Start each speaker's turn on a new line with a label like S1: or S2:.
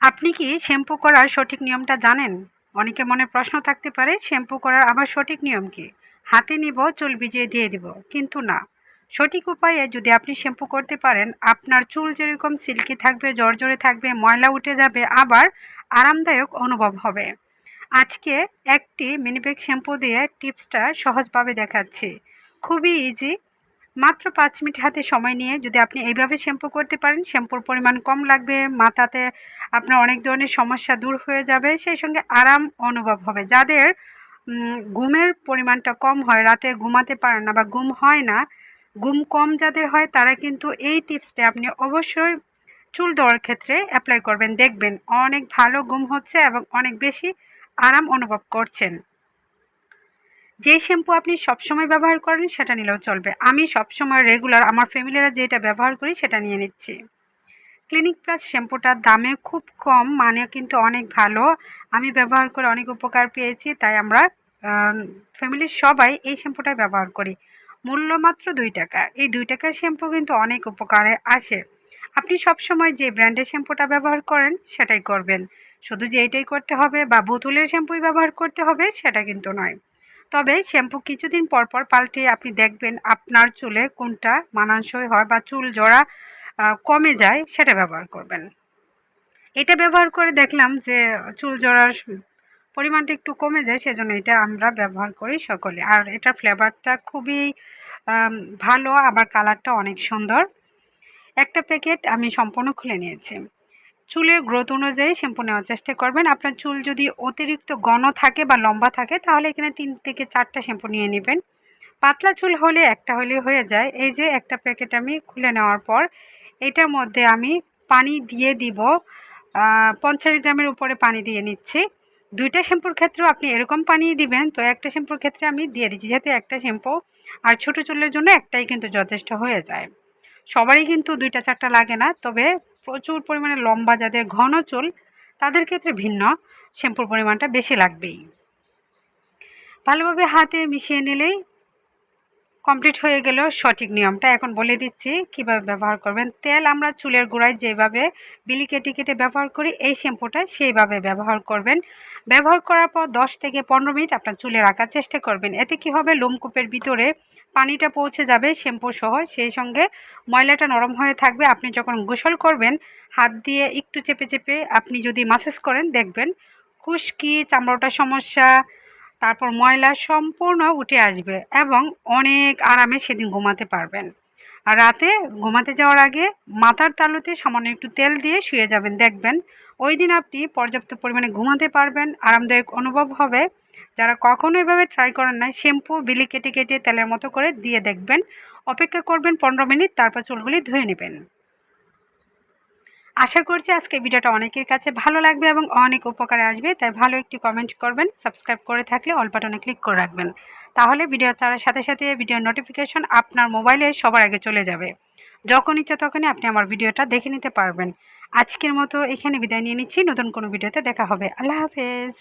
S1: আপনি কি শ্যাম্পু করার সঠিক নিয়মটা জানেন? অনেকে মনে প্রশ্ন থাকতে পারে, শ্যাম্পু করার আবার সঠিক নিয়ম কি? হাতে নিব, চুল ভিজিয়ে দিয়ে দিব, কিন্তু না। সঠিক উপায়ে যদি আপনি শ্যাম্পু করতে পারেন, আপনার চুল যেরকম সিল্কি থাকবে, জর্জরে থাকবে, ময়লা উঠে যাবে, আবার আরামদায়ক অনুভব হবে। আজকে একটি মিনিব্যাগ শ্যাম্পু দিয়ে টিপসটা সহজভাবে দেখাচ্ছি। খুবই ইজি মাত্র পাঁচ মিনিট হাতে সময় নিয়ে যদি আপনি এইভাবে শ্যাম্পু করতে পারেন, শ্যাম্পুর পরিমাণ কম লাগবে, মাথাতে আপনার অনেক ধরনের সমস্যা দূর হয়ে যাবে, সেই সঙ্গে আরাম অনুভব হবে। যাদের ঘুমের পরিমাণটা কম হয়, রাতে ঘুমাতে পারেন না বা ঘুম হয় না, ঘুম কম যাদের হয়, তারা কিন্তু এই টিপসটা আপনি অবশ্যই চুল দেওয়ার ক্ষেত্রে অ্যাপ্লাই করবেন। দেখবেন অনেক ভালো ঘুম হচ্ছে এবং অনেক বেশি আরাম অনুভব করছেন। যে শ্যাম্পু আপনি সবসময় ব্যবহার করেন, সেটা নিলেও চলবে। আমি সবসময় রেগুলার আমার ফ্যামিলিরা যেটা ব্যবহার করি, সেটা নিয়ে নিচ্ছি। ক্লিনিক প্লাস শ্যাম্পুটার দামে খুব কম মানে কিন্তু অনেক ভালো। আমি ব্যবহার করে অনেক উপকার পেয়েছি, তাই আমরা ফ্যামিলির সবাই এই শ্যাম্পুটাই ব্যবহার করি। মূল্য মাত্র দুই টাকা। এই দুই টাকার শ্যাম্পু কিন্তু অনেক উপকারে আসে। আপনি সবসময় যে ব্র্যান্ডের শ্যাম্পুটা ব্যবহার করেন, সেটাই করবেন। শুধু যে এটাই করতে হবে বা বোতলের শ্যাম্পুই ব্যবহার করতে হবে, সেটা কিন্তু নয়। তবে শ্যাম্পু কিছুদিন পর পর পাল্টে আপনি দেখবেন আপনার চুলে কোনটা মানানসই হয় বা চুল জড়া কমে যায় সেটা ব্যবহার করবেন। এটা ব্যবহার করে দেখলাম যে চুল জড়ার পরিমাণটা একটু কমে যায়, সেজন্য এটা আমরা ব্যবহার করি সকলে। আর এটার ফ্লেভারটা খুবই ভালো, আবার কালারটা অনেক সুন্দর। একটা প্যাকেট আমি সম্পূর্ণ খুলে নিয়েছি। চুলের গ্রোথ অনুযায়ী শ্যাম্পু নেওয়ার চেষ্টা করবেন। আপনার চুল যদি অতিরিক্ত ঘন থাকে বা লম্বা থাকে, তাহলে এখানে তিন থেকে চারটা শ্যাম্পু নিয়ে নেবেন। পাতলা চুল হলে একটা হলে হয়ে যায়। এই যে একটা প্যাকেট আমি খুলে নেওয়ার পর, এটার মধ্যে আমি পানি দিয়ে দিব পঞ্চাশ গ্রামের উপরে পানি দিয়ে নিচ্ছি। দুইটা শ্যাম্পুর ক্ষেত্রেও আপনি এরকম পানি দিবেন, তো একটা শ্যাম্পুর ক্ষেত্রে আমি দিয়ে দিচ্ছি যেহেতু একটা শ্যাম্পু আর ছোটো চুলের জন্য একটাই কিন্তু যথেষ্ট হয়ে যায়। সবারই কিন্তু দুইটা চারটা লাগে না, তবে প্রচুর পরিমাণে লম্বা যাদের ঘন চুল, তাদের ক্ষেত্রে ভিন্ন। শ্যাম্পুর পরিমাণটা বেশি লাগবেই। ভালোভাবে হাতে মিশিয়ে নিলেই কমপ্লিট হয়ে গেল সঠিক নিয়মটা। এখন বলে দিচ্ছি কীভাবে ব্যবহার করবেন। তেল আমরা চুলের গোড়ায় যেভাবে বিলি কেটে কেটে ব্যবহার করি, এই শ্যাম্পুটা সেইভাবে ব্যবহার করবেন। ব্যবহার করার পর 10 থেকে পনেরো মিনিট আপনার চুলে রাখার চেষ্টা করবেন। এতে কি হবে? লোমকূপের ভিতরে পানিটা পৌঁছে যাবে শ্যাম্পু সহ, সেই সঙ্গে ময়লাটা নরম হয়ে থাকবে। আপনি যখন গোসল করবেন, হাত দিয়ে একটু চেপে চেপে আপনি যদি মাসেজ করেন, দেখবেন খুশকি চামড়াটার সমস্যা, তারপর ময়লা সম্পূর্ণ উঠে আসবে এবং অনেক আরামে সেদিন ঘুমাতে পারবেন। আর রাতে ঘুমাতে যাওয়ার আগে মাথার তালুতে সামান্য একটু তেল দিয়ে শুয়ে যাবেন, দেখবেন। ওই দিন আপনি পর্যাপ্ত পরিমাণে ঘুমাতে পারবেন। আরামদায়ক অনুভব হবে। যারা কখনো এভাবে ট্রাই করেন না শ্যাম্পু, বিলি কেটে কেটে তেলের মতো করে দিয়ে দেখবেন। অপেক্ষা করবেন পনেরো মিনিট, তারপর চুলগুলি ধুয়ে নেবেন। আশা করছি আজকে ভিডিওটা অনেকের কাছে ভালো লাগবে এবং অনেক উপকারে আসবে। তাই ভালো একটি কমেন্ট করবেন সাবস্ক্রাইব করে থাকলে অল বাটনে ক্লিক করে রাখবেন। তাহলে ভিডিও ছাড়ার সাথে সাথে ভিডিওর নোটিফিকেশন আপনার মোবাইলে সবার আগে চলে যাবে। যখন ইচ্ছা তখনই আপনি আমার ভিডিওটা দেখে নিতে পারবেন। আজকের মতো এখানে বিদায় নিয়ে নিচ্ছি। নতুন কোনো ভিডিওতে দেখা হবে। আল্লাহ হাফেজ।